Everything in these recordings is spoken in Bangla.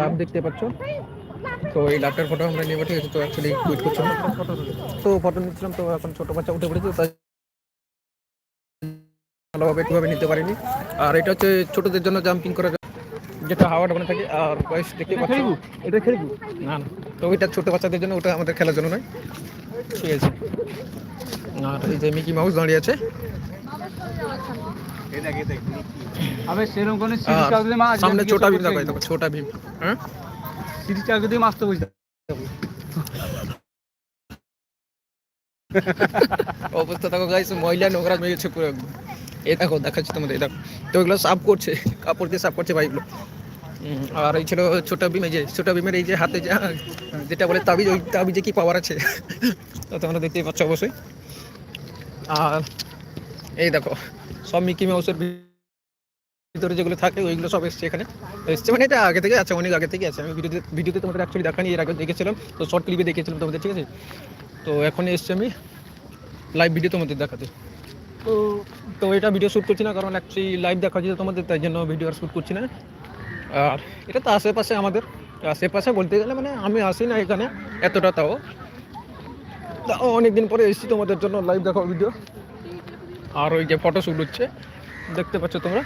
লাভ দেখতে পাচ্ছ। তো এই লাভটার ফটো আমরা নেব ঠিক আছে তো অ্যাকচুয়ালি কুইট করছিলাম তো ফটো নিচ্ছিলাম তো এখন ছোট বাচ্চা উঠে পড়েছে তাই ভালোভাবে একটুভাবে নিতে পারিনি। আর এটা হচ্ছে ছোটদের জন্য জাম্পিং করা যেটা হাওয়াটা ওখানে থাকে আর বয়স দেখতে পাচ্ছ? এটা খেলব? না না। তো ওইটা ছোট বাচ্চাদের জন্য ওটা আমাদের খেলার জন্য নয়। ঠিক আছে। আর এই যে মিকি মাউস দাঁড়িয়ে আছে। আবে সেরকম কোনো সিরিজ আর চাল দিলে মাছ সামনে ছোটা ভীম দেখো এই দেখো ছোটা ভীম। হ্যাঁ? সিরিজ চাল দিয়ে মাছ তো বুঝতে অবস্থা দেখো গাইস মহিলা নোংরা মেয়েছে পুরো একদম। এই দেখো দেখাচ্ছি তোমাদের দেখো। তো ওইগুলো সাফ করছে কাপড় দিয়ে সাফ করছে ভাইগুলো। আর এই ছিল ছোটা ভীম এই যে ছোটা ভীমের এই যে হাতে যা যেটা বলে তাবিজ ওই তাবিজে কি পাওয়ার আছে? তো তোমরা দেখতেই পাচ্ছ অবশ্যই। আর এই দেখো সব মিকি মাউসের ভিতরে যেগুলো থাকে, ওইগুলো সব এসছে এখানে। এসছে মানে এটা আগে থেকে আছে, অনেক আগে থেকে আছে। আমি ভিডিওতে ভিডিওতে তোমাদের অ্যাকচুয়ালি দেখানি এর আগে দেখেছিলাম। তো শর্ট ক্লিপে দেখেছিলাম তোমাদের, ঠিক আছে? তো এখন এসছে আমি লাইভ ভিডিও তোমাদের দেখাতে। তো তো এটা ভিডিও শ্যুট করছি না, কারণ অ্যাকচুয়ালি লাইভ দেখা হচ্ছে তোমাদের, তাই জন্য ভিডিও আর শ্যুট করছি না। আর এটা তো আশেপাশে আমাদের। আশেপাশে বলতে গেলে মানে আমি আসি না এখানে, এতটা তাও। অনেকদিন পরে এসেছি তোমাদের জন্য লাইভ দেখাও ভিডিও আর ওই যে ফটো শ্যুট হচ্ছে, দেখতে পাচ্ছ তোমরা?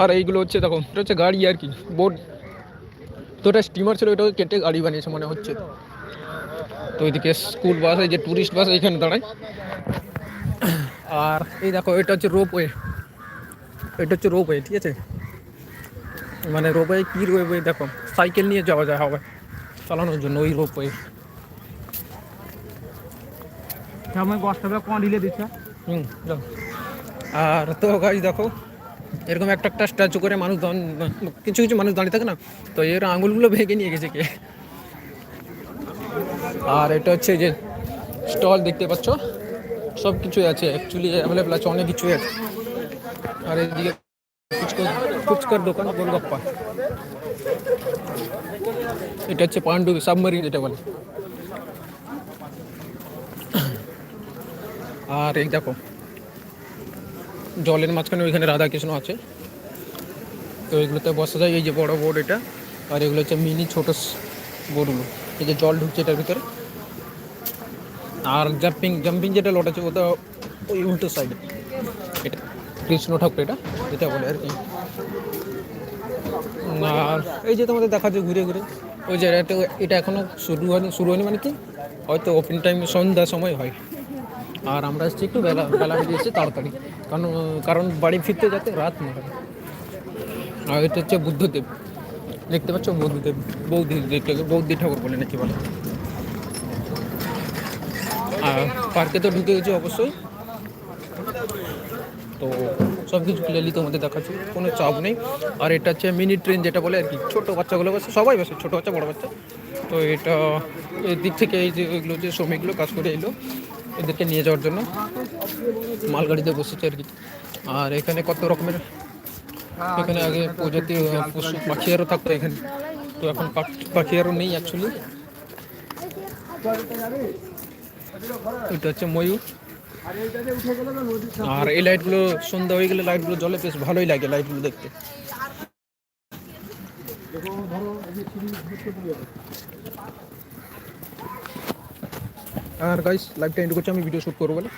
আর এইগুলো হচ্ছে, দেখো, এটা হচ্ছে গাড়ি আর কি বোট তো এটা স্টিমার ছিল ওটা কেটে গাড়ি বানিয়েছে মনে হচ্ছে। তো ওইদিকে স্কুল বাস এই যে টুরিস্ট বাস এখানে দাঁড়ায়। আর এই দেখো, এটা হচ্ছে রোপওয়ে এটা হচ্ছে রোপওয়ে ঠিক আছে? মানে রোপওয়ে কী রোপওয়ে দেখো সাইকেল নিয়ে যাওয়া যায় হাওয়ায় চালানোর জন্য ওই রোপওয়ে আর তো গাছ দেখো, এরকম একটা একটা স্ট্যাচু করে মানুষ কিছু কিছু মানুষ দাঁড়িয়ে থাকে না, তো এর আঙুলগুলো ভেঙে নিয়ে গেছে কে? আর এটা হচ্ছে যে স্টল দেখতে পাচ্ছ? সব কিছুই আছে অ্যাকচুয়ালি অ্যাভেলেবেল আছে, অনেক কিছুই আছে। আর এদিকে ফুচকা ফুচকার দোকান, গোলগপ্পা। এটা হচ্ছে পাণ্ডু সাবমারিন যেটা বলে। আর এই দেখো, জলের মাঝখানে ওইখানে রাধাকৃষ্ণ আছে। তো এগুলোতে বসা যায়, এই যে বড় বোর্ড এটা, আর এগুলো হচ্ছে মিনি ছোট বোর্ডগুলো। এই যে জল ঢুকছে এটার ভিতরে। আর জাম্পিং জাম্পিং যেটা লট আছে ওটা ওই উল্টো সাইডে এটা কৃষ্ণ ঠাকুর এটা এটা বলে আর কি। আর এই যে তোমাদের দেখা যায় ঘুরে ঘুরে, ওই যে এটা এটা এখনও শুরু হয়নি শুরু হয়নি মানে কি? হয়তো ওপেন টাইম সন্ধ্যা সময় হয়। আর আমরা এসেছি একটু বেলা বেলা বেরিয়ে এসেছি, তাড়াতাড়ি। কারণ কারণ বাড়ি ফিরতে যাতে রাত না আর এটা হচ্ছে বুদ্ধদেব। দেখতে পাচ্ছ বুদ্ধদেব, বৌদি যেটাকে বৌদি ঠাকুর বলে নাকি বলে। আর পার্কে তো ঢুকে গেছি অবশ্যই। তো সব কিছু ক্লিয়ারলি তোমাদের দেখাচ্ছি, কোনো চাপ নেই। আর এটা হচ্ছে মিনি ট্রেন যেটা বলে আর কি, ছোটো বাচ্চাগুলো বসে, সবাই বসে, ছোটো বাচ্চা, বড় বাচ্চা। তো এটা এই দিক থেকে এই যে এগুলো যে শ্রমিকগুলো কাজ করে এলো এদেরকে নিয়ে যাওয়ার জন্য মালগাড়িতে বসেছে আর কি। আর এখানে কত রকমের এখানে আগে প্রজাতি পশু পাখি আরও থাকতো এখানে। তো এখন পাখি- আরও নেই অ্যাকচুয়ালি এটা হচ্ছে ময়ূর। আর এই লাইটগুলো সন্ধ্যা হয়ে গেলে লাইটগুলো জ্বলে বেশ ভালোই লাগে লাইটগুলো দেখতে। আর গাইস লাইভটা এন্ড করছি আমি ভিডিও শ্যুট করব বলে।